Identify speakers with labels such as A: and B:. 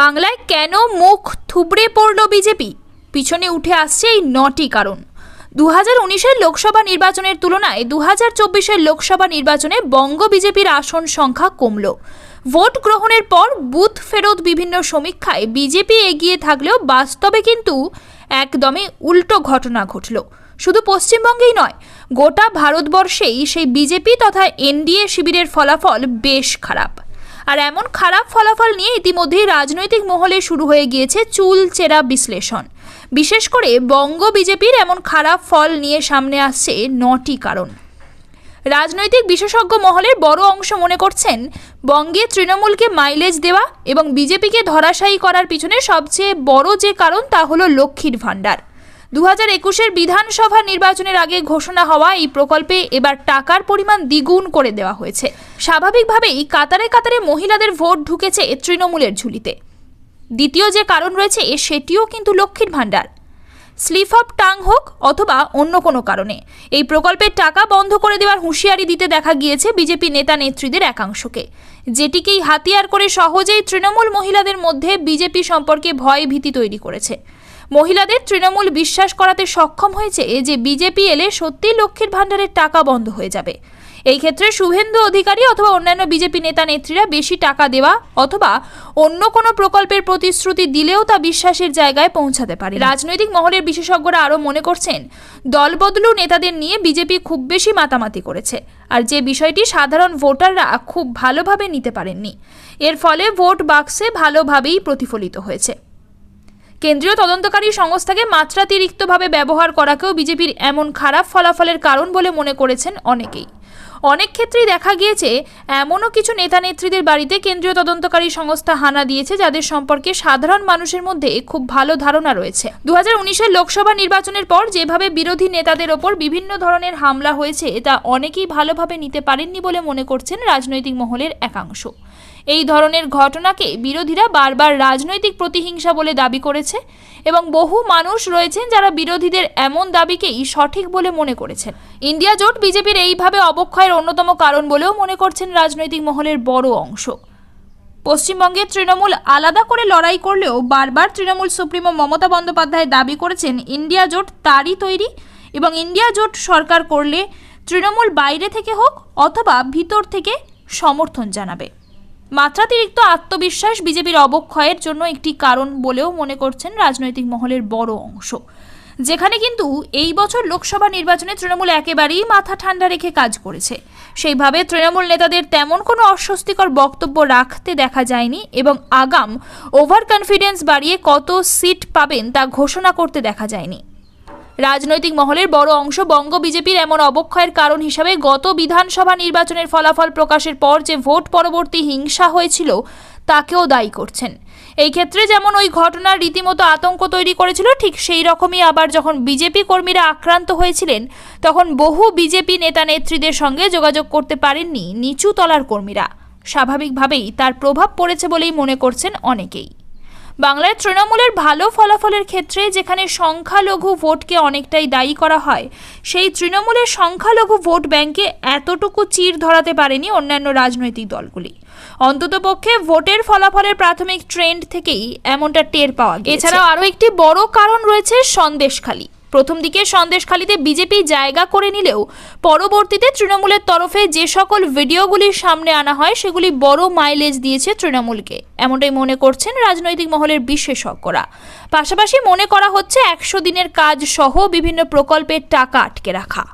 A: বাংলায় কেন মুখ থুবড়ে পড়ল বিজেপি? পিছনে উঠে আসছে এই নটি কারণ। দু হাজার উনিশের লোকসভা নির্বাচনের তুলনায় দু হাজার চব্বিশের লোকসভা নির্বাচনে বঙ্গ বিজেপির আসন সংখ্যা কমল। ভোট গ্রহণের পর বুথ ফেরত বিভিন্ন সমীক্ষায় বিজেপি এগিয়ে থাকলেও বাস্তবে কিন্তু একদমই উল্টো ঘটনা ঘটল। শুধু পশ্চিমবঙ্গেই নয়, গোটা ভারতবর্ষেই সেই বিজেপি তথা এনডিএ শিবিরের ফলাফল বেশ খারাপ। আর এমন খারাপ ফলাফল নিয়ে ইতিমধ্যেই রাজনৈতিক মহলে শুরু হয়ে গিয়েছে চুল চেরা বিশ্লেষণ। বিশেষ করে বঙ্গ বিজেপির এমন খারাপ ফল নিয়ে সামনে আসছে নটি কারণ। রাজনৈতিক বিশেষজ্ঞ মহলের বড় অংশ মনে করছেন, বঙ্গে তৃণমূলকে মাইলেজ দেওয়া এবং বিজেপিকে ধরাশায়ী করার পিছনে সবচেয়ে বড় যে কারণ তা হলো লক্ষ্মীর ভাণ্ডার। দু হাজার একুশের বিধানসভা নির্বাচনের আগে ঘোষণা হওয়া এই প্রকল্পে এবার টাকার পরিমাণ দ্বিগুণ করে দেওয়া হয়েছে। স্বাভাবিকভাবেই কাতারে কাতারে মহিলাদের ভোট ঢুকেছে তৃণমূলের ঝুলিতে। দ্বিতীয় যে কারণ রয়েছে, সেটিও কিন্তু লক্ষ্মীর ভাণ্ডার। স্লিপ অফ টাং হোক অথবা অন্য কোনো কারণে। এই প্রকল্পের টাকা বন্ধ করে দেওয়ার হুঁশিয়ারি দিতে দেখা গিয়েছে বিজেপি নেতা নেত্রীদের একাংশকে। যেটিকেই হাতিয়ার করে সহজেই তৃণমূল মহিলাদের মধ্যে বিজেপি সম্পর্কে ভয় ভীতি তৈরি করেছে। মহিলাদের তৃণমূল বিশ্বাস করাতে সক্ষম হয়েছে যে বিজেপি এলে সত্যি লক্ষ্মীর ভাণ্ডারের টাকা বন্ধ হয়ে যাবে। এই ক্ষেত্রে শুভেন্দু অধিকারী অথবা অন্যান্য বিজেপি নেতা নেত্রীরা বেশি টাকা দেওয়া অথবা অন্য কোনো প্রকল্পের প্রতিশ্রুতি দিলেও তা বিশ্বাসের জায়গায় পৌঁছাতে পারে রাজনৈতিক মহলের বিশেষজ্ঞরা আরও মনে করছেন, দলবদলু নেতাদের নিয়ে বিজেপি খুব বেশি মাতামাতি করেছে আর যে বিষয়টি সাধারণ ভোটাররা খুব ভালোভাবে নিতে পারেননি। এর ফলে ভোট বাক্সে ভালোভাবেই প্রতিফলিত হয়েছে। কেন্দ্রীয় তদন্তকারী সংস্থাকে মাত্রাতিরিক্তভাবে ব্যবহার করাকেও বিজেপির এমন খারাপ ফলাফলের কারণ বলে মনে করেছেন অনেকেই। অনেক ক্ষেত্রেই দেখা গিয়েছে এমনও কিছু নেতা নেত্রীদের বাড়িতে কেন্দ্রীয় তদন্তকারী সংস্থা হানা দিয়েছে, যাদের সম্পর্কে সাধারণ মানুষের মধ্যে খুব ভালো ধারণা রয়েছে। দু হাজার লোকসভা নির্বাচনের পর যেভাবে বিরোধী নেতাদের ওপর বিভিন্ন ধরনের হামলা হয়েছে তা অনেকেই ভালোভাবে নিতে পারেননি বলে মনে করছেন রাজনৈতিক মহলের একাংশ। এই ধরনের ঘটনাকে বিরোধীরা বারবার রাজনৈতিক প্রতিহিংসা বলে দাবি করেছে এবং বহু মানুষ রয়েছেন যারা বিরোধীদের এমন দাবিকেই সঠিক বলে মনে করেছেন। ইন্ডিয়া জোট বিজেপির এইভাবে অবক্ষয়ের অন্যতম কারণ বলেও মনে করছেন রাজনৈতিক মহলের বড় অংশ। পশ্চিমবঙ্গে তৃণমূল আলাদা করে লড়াই করলেও বারবার তৃণমূল সুপ্রিমো মমতা বন্দ্যোপাধ্যায় দাবি করেছেন, ইন্ডিয়া জোট তারই তৈরি এবং ইন্ডিয়া জোট সরকার করলে তৃণমূল বাইরে থেকে হোক অথবা ভিতর থেকে সমর্থন জানাবে। মাত্রাতিরিক্ত আত্মবিশ্বাস বিজেপির অবক্ষয়ের জন্য একটি কারণ বলেও মনে করছেন রাজনৈতিক মহলের বড় অংশ। যেখানে কিন্তু এই বছর লোকসভা নির্বাচনে তৃণমূল একেবারেই মাথা ঠান্ডা রেখে কাজ করেছে। সেইভাবে তৃণমূল নেতাদের তেমন কোনো অস্বস্তিকর বক্তব্য রাখতে দেখা যায়নি এবং আগাম ওভার কনফিডেন্স বাড়িয়ে কত সিট পাবেন তা ঘোষণা করতে দেখা যায়নি। রাজনৈতিক মহলের বড় অংশ বঙ্গ বিজেপির এমন অবক্ষয়ের কারণ হিসাবে গত বিধানসভা নির্বাচনের ফলাফল প্রকাশের পর যে ভোট পরবর্তী হিংসা হয়েছিল তাকেও দায়ী করছেন। এই ক্ষেত্রে যেমন ওই ঘটনা রীতিমতো আতঙ্ক তৈরি করেছিল, ঠিক সেই রকমই আবার যখন বিজেপি কর্মীরা আক্রান্ত হয়েছিলেন, তখন বহু বিজেপি নেতা নেত্রীদের সঙ্গে যোগাযোগ করতে পারেননি নিচু তলার কর্মীরা। স্বাভাবিকভাবেই তার প্রভাব পড়েছে বলেই মনে করছেন অনেকেই। বাংলায় তৃণমূলের ভালো ফলাফলের ক্ষেত্রে যেখানে সংখ্যালঘু ভোটকে অনেকটাই দায়ী করা হয়, সেই তৃণমূলের সংখ্যালঘু ভোট ব্যাংকে এতটুকু চির ধরাতে পারেনি অন্যান্য রাজনৈতিক দলগুলি। অন্ততপক্ষে ভোটের ফলাফলের প্রাথমিক ট্রেন্ড থেকেই এমনটা টের পাওয়া এছাড়াও আরও একটি বড় কারণ রয়েছে সন্দেশখালী। প্রথম দিকে সন্দেশখালীতে বিজেপি জায়গা করে নিলেও পরবর্তীতে তৃণমূলের তরফে যে সকল ভিডিওগুলি সামনে আনা হয়, সেগুলি বড় মাইলেজ দিয়েছে তৃণমূলকে। এমনটাই মনে করছেন রাজনৈতিক মহলের বিশেষজ্ঞরা পাশাপাশি মনে করা হচ্ছে, একশো দিনের কাজ সহ বিভিন্ন প্রকল্পের টাকা আটকে রাখা।